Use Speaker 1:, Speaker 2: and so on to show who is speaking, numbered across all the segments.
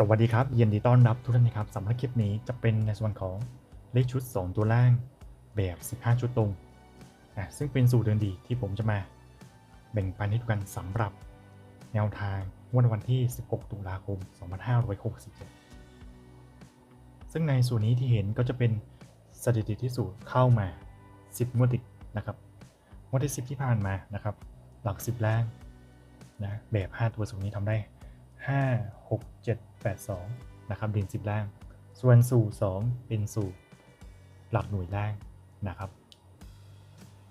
Speaker 1: สวัสดีครับยินดีต้อนรับทุกท่านนะครับสำหรับคลิปนี้จะเป็นในส่วนของเลขชุด 2 ตัวล่างแบบ 15 ชุดตรงอะซึ่งเป็นสูตรเดินดีที่ผมจะมาแบ่งปันให้ทุกกันสำหรับแนวทางงวดวันที่ 16 ตุลาคม 2567 ซึ่งในส่วนนี้ที่เห็นก็จะเป็นสถิติที่สูตรเข้ามา 10งวดติดนะครับงวดที่ 10 ที่ผ่านมานะครับ หลัก 10ล่างนะแบบ 5 ตัวสูตรนี้ทำได้ 5 6 7 8 2 นะครับเด่น10 ล่าง ส่วนสู่ 2 เป็นสู่หลักหน่วยล่างนะครับ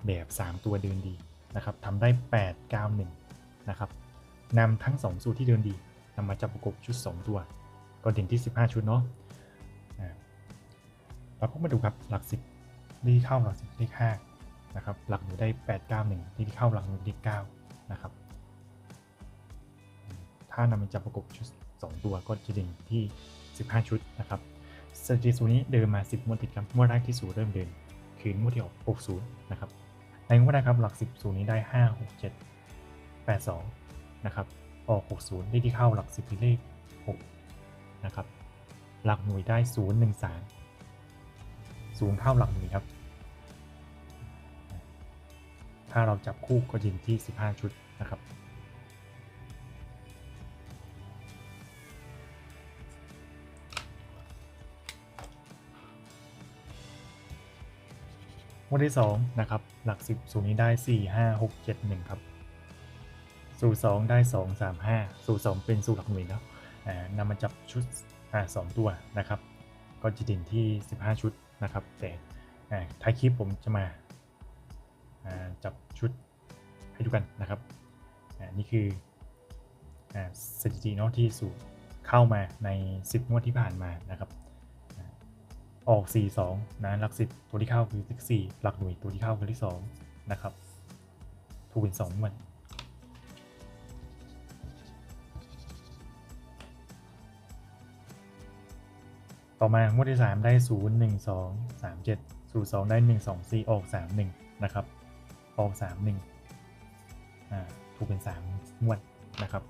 Speaker 1: แบบ 3 ตัวเดินดีนะครับทำได้ 8 9 1นะครับนำทั้ง 2 สูตรที่เดินดีนำมาจับประกบชุด 2 ตัว ก็เด่นที่ 15 ชุดเนาะอ่าเราก็มาดูครับหลัก 10 ที่เข้าหลัก 10 เลข5นะครับหลักหน่วยได้ 8 9 1 ที่เข้าหลักหน่วยเลข9นะครับ ถ้านำมาจับประกบชุด 2 ตัวก็จะด่นที่ 15 ชุดนะครับสถิติสูนี้เดินมา 10งวดติดครับงวดแรกที่สูเริ่มเดิน คืนงวดที่ออก60นะครับในงวดแรกครับหลัก 10 สูนี้ได้ 5 6 7 8 2นะครับออก 60เลขที่เข้าหลัก 10เป็นเลข6นะครับหลักหน่วยได้ 0 1 3 0เข้าหลักหน่วยครับถ้าเราจับคู่ก็ยินที่ 15 ชุดนะครับ งวดที่2นะครับหลัก 10สูตรนี้ได้ 4 5 6 7 1 ครับ สูตร2ได้ 2 3 5 สูตร2เป็นสูตรหลักหน่วยแล้วอ่านำมาจับชุดอสองตัวนะครับ ก็จะด่นที่ 15 ชุดนะครับ แต่ท้ายคลิปผมจะมาจับชุดให้ดูกันนะครับนี่คืออสถิติเนาะที่สูตรเข้ามาใน 10 งวดที่ผ่านมานะครับ ออก 4 2 นะหลัก 10 ตัวที่เข้าคือเลข4หลักหน่วยตัวที่เข้าคือเลข2นะครับถูกเป็น2มันต่อมางวดที่ 3 ได้ 0 1 2 3 7 0 2 ได้ 1 2 4 ออก 3 1 นะครับ ออก 3 1อ่าถูกเป็น 3 งวดนะครับ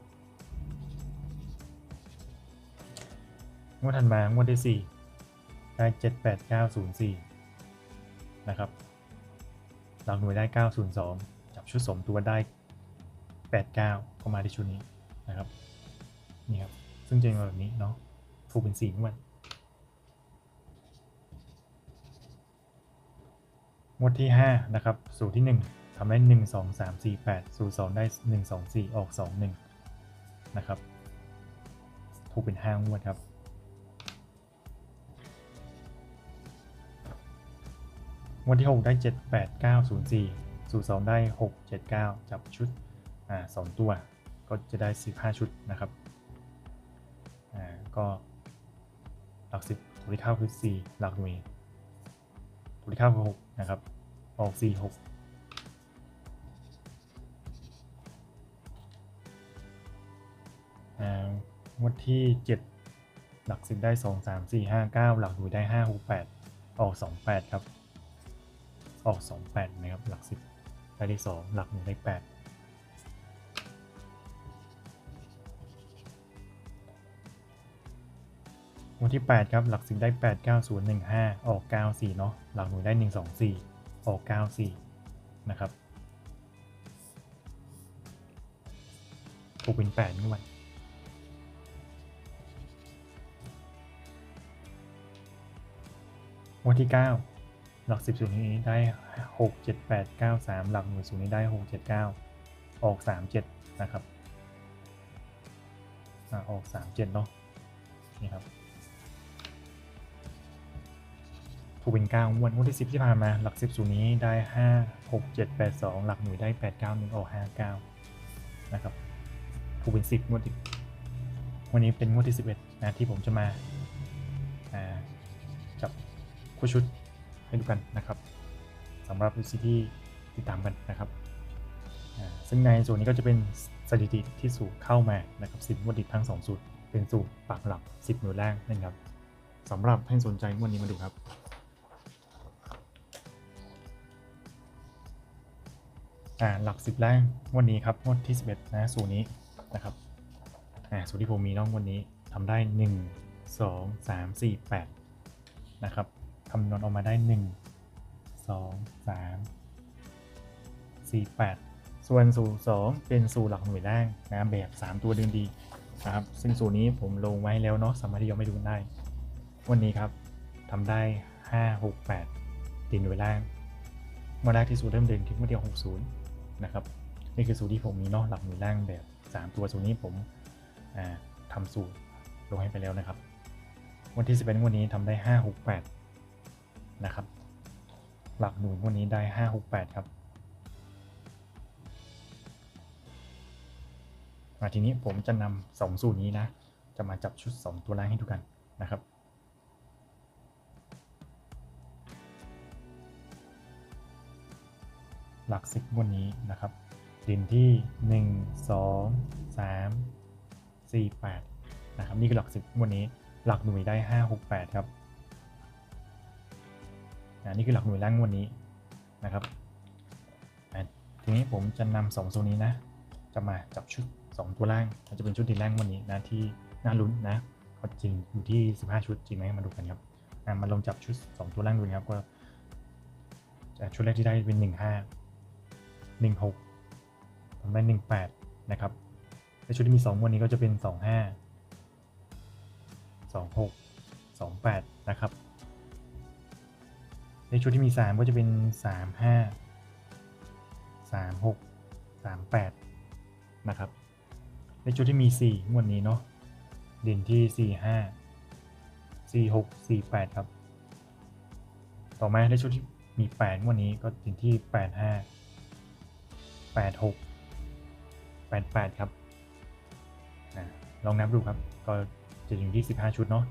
Speaker 1: งวดถัดมางวดที่ 4 ได้ 78904 นะครับ หลักหน่วยได้ 902 จับชุดสมตัวได้ 89ก็มาที่ชุดนี้นะครับ นี่ครับ ซึ่งจะเป็นแบบนี้เนาะถูกเป็น4งวดงวดที่ 5 นะครับ สูตรที่ 1ทำได้ 1 2 3 4 8 สูตร 2 ได้ 1 2 4 ออก 2 1 นะครับ ถูกเป็น 5 งวดครับ วดที่ 6 ได้ 7 8 9 0 4สูตร2ได้ 6 7 9 จับชุดอ่าสองตัว ก็จะได้ 15 ชุดนะครับอ่าก็หลัก 10ตัวที่เข้าคือ 4 หลักหน่วยตัวที่เข้าคือ 6 นะครับ ออก 4 6งวดที่ 7 หลัก10ได้ 2 3 4 5 9 หลักหน่วยได้ 5 6 8 ออก 2 8 ครับ ออก 28 นะครับ หลัก 10 ได้ที่ 2 หลัก1ได้8วันที่ 8 ครับ หลัก10ได้ 8 9 0 1 5 ออก 94 เนาะหลักหน่วยได้ 1 2 4 ออก 94 นะครับถูกเป็น8นี่วันวันที่ 9 หลัก 10สูตรนี้ได้ 6 7 8 9 3 หลักหน่วยสูตรนี้ได้ 6 7 9 ออก 3 7 นะครับอ่าอก 3 7 เนาะนี่ครับถูกเป็น9งวดงวดที่ 10 ที่ผ่านมา หลัก 10สูตรนี้ได้ 5 6 7 8 2 หลักหน่วยได้ 8 9 1 ออก 5 9 นะครับถูกเป็น 10 งวดติดวันนี้เป็นงวดที่ 11 นะที่ผมจะมาจับคู่ชุด ให้ดูกันนะครับสำหรับวิซีที่ติดตามกันนะครับ ซึ่งในส่วนนี้ก็จะเป็นสถิติที่สูตรเข้ามานะครับ10งวดติดทั้ง2สูตร เป็นสูตรปากหลัก10หน่วยแรกนั่นครับสำหรับให้สนใจงวดนี้มาดูครับอ่าหลักสิบแรกงวันนี้ครับงวดที่ 11 นะสูตรนี้นะครับอ่าสูตรที่ผมมีน้องวันนี้ทำได้ 1 2 3 4 8 นะครับำนวณออกมาได้ 1 2 3 4 8 ส่วนสูตร2เป็นสูตรหลักหน่วยแรกนะแบบ 3 ตัวเดิมดีนะครับซึ่งสูตรนี้ผมลงไว้แล้วเนาะสามารถที่จะไม่ดูได้ วันนี้ครับทำได้ 5 6 8ดินหน่วยแรกมาแรกที่สูตรเริ่มเดินคลิกเมื่อเดียว60นะครับนี่คือสูตรที่ผมมีเนาะหลักหน่วยแรกแบบ 3 ตัวสูตรนี้ผมอ่าทำสูตรลงให้ไปแล้วนะครับ วันที่11วันนี้ทำได้ 5 6 8 นะครับ หลักหน่วยวันนี้ได้ 5 6 8 ครับมาทีนี้ผมจะนำสองสูตรนี้นะ จะมาจับชุด 2 ตัวแรกให้ดูกันนะครับหลักสิบวันนี้นะครับดินที่ 1 2 3 4 8นะครับนี่คือหลักสิบวันนี้หลักหน่วยได้ 5 6 8 ครับ อ่านี่คือหลักหน่วยแรกวันนี้นะครับทีนี้ผมจะนำสองโซนนี้นะ จะมาจับชุด 2 ตัวล่างมันจะเป็นชุดดินแรกวันนี้นะที่น่าลุ้นนะก็จริงอยู่ที่ 15 ชุดจริงไหมมาดูกันครับมาลองจับชุด 2 ตัวล่างดูนะครับก็ชุดแรกที่ได้เป็น 1 5 1 6ผมได้1 8 นะครับในชุดที่มี 2 วันนี้ก็จะเป็น 2 5 2 6 2 8 นะครับ ชุดที่มี 3 ก็จะเป็น 3 5 3 6 3 8 นะครับ ในชุดที่มี 4 งวดนี้เนาะเด่นที่ 4 5 4 6 4 8 ครับ ต่อมาในชุดที่มี 8 งวดนี้ก็เด่นที่ 8 5 8 6 8 8 ครับลองนับดูครับ ก็จะอยู่ที่ 15 ชุดเนาะ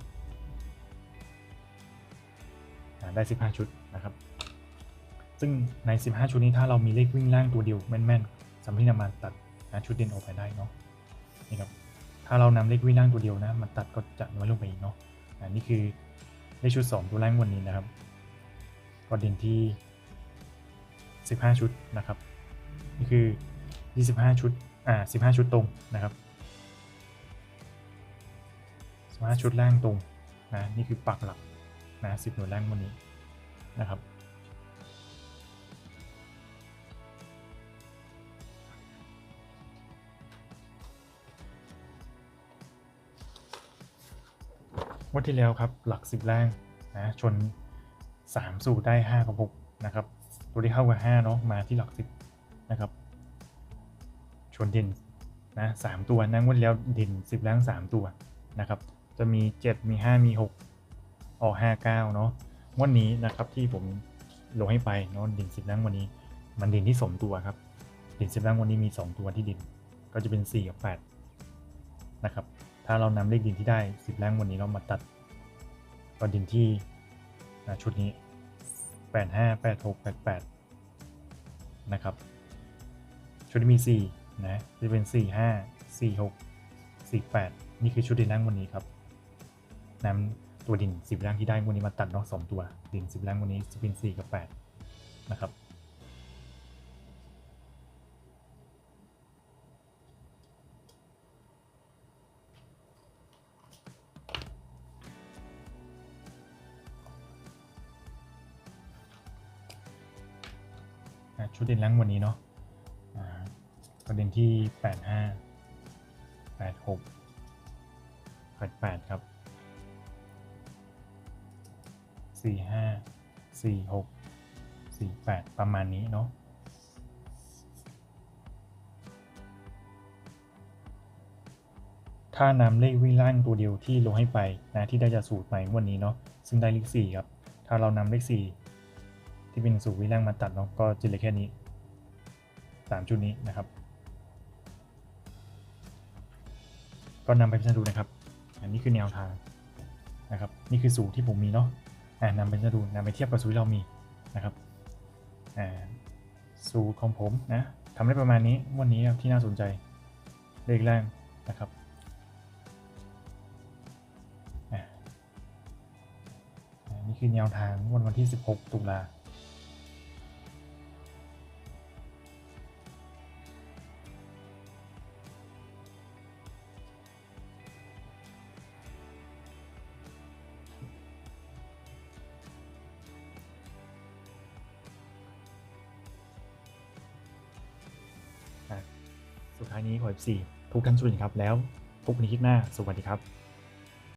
Speaker 1: ได้ 15 ชุด นะครับ ซึ่งใน 15 ชุดนี้ถ้าเรามีเลขวิ่งล่างตัวเดียวแม่นๆสามารถนำมาตัดนะชุดเด่นออกไปได้เนาะนี่ครับถ้าเรานำเลขวิ่งล่างตัวเดียวนะมันตัดก็จะน้อยลงไปอีกเนาะอันนี้คือเลขชุด 2 ตัวแรกวันนี้นะครับก็เด่นที่ 15 ชุดนะครับนี่คือ 25 ชุดอ่า15 ชุดตรงนะครับ15ชุดล่างตรงนะนี่คือปักหลักนะ10หน่วยล่างวันนี้ นะครับ วันที่แล้วครับหลัก 10ล่างนะชน 3 สูตรได้ 5 กับ 6 นะครับ ตัวที่เข้ากับ5เนาะมาที่หลัก 10 นะครับ ชนเด่นนะสามตัวนั่งวันแล้วเด่น 10ล่าง3 ตัวนะครับ จะมี 7 มี 5 มี 6 ออก 5 9 เนาะ วันนี้นะครับที่ผมลงให้ไปเนาะด่น10ล่งวันนี้ มันด่นที่สมตัวครับด่น10ล่งวันนี้มี 2 ตัวที่ด่นก็จะเป็น 4 กับ 8 นะครับ ถ้าเรานำเลขดินที่ได้ 10ล่งวันนี้เรามาตัดก็ดินที่ชุดนี้ 8 5 8 6 8 8 นะครับ ชุดที่มี 4 นะ จะเป็น 4 5 4 6 4 8 นี่คือชุดดินล่งวันนี้ครับนำ ตัวดิน10ล่างที่ได้วันนี้มาตัดเนาะ2ตัว ดิน10ล่างวันนี้จะเป็น4กับ8นะครับชุดเด่นล่างวันนี้เนาะอ่าประเด็นที่ 8 5 8 6 8 8 ครับ 4 5 4 6 4 8ประมาณนี้เนาะถ้านำเลขวิ่งล่างตัวเดียวที่ลงให้ไปนะที่ได้จากสูตรใหม่วันนี้เนาะซึ่งได้เลข4ครับถ้าเรานำเลข4ที่เป็นสูตรวิ่งล่างมาตัดเนาะก็จะเหลือแค่นี้3จุดนี้นะครับ ก็นำไปพิจารณาดูนะครับ อันนี้คือแนวทางนะครับ นี่คือสูตรที่ผมมีเนาะ นำไปจะดูนำไปเทียบกับสูตรที่เรามีนะครับสูตรของผมนะทำได้ประมาณนี้วันนี้ที่น่าสนใจเลขแรกนะครับนี่คือแนวทางวันวันที่ 16 ตุลา ท้ายนี้ขอ F4 ทุกท่านสวัสดีครับแล้วพบกันในคลิปหน้าสวัสดีครับ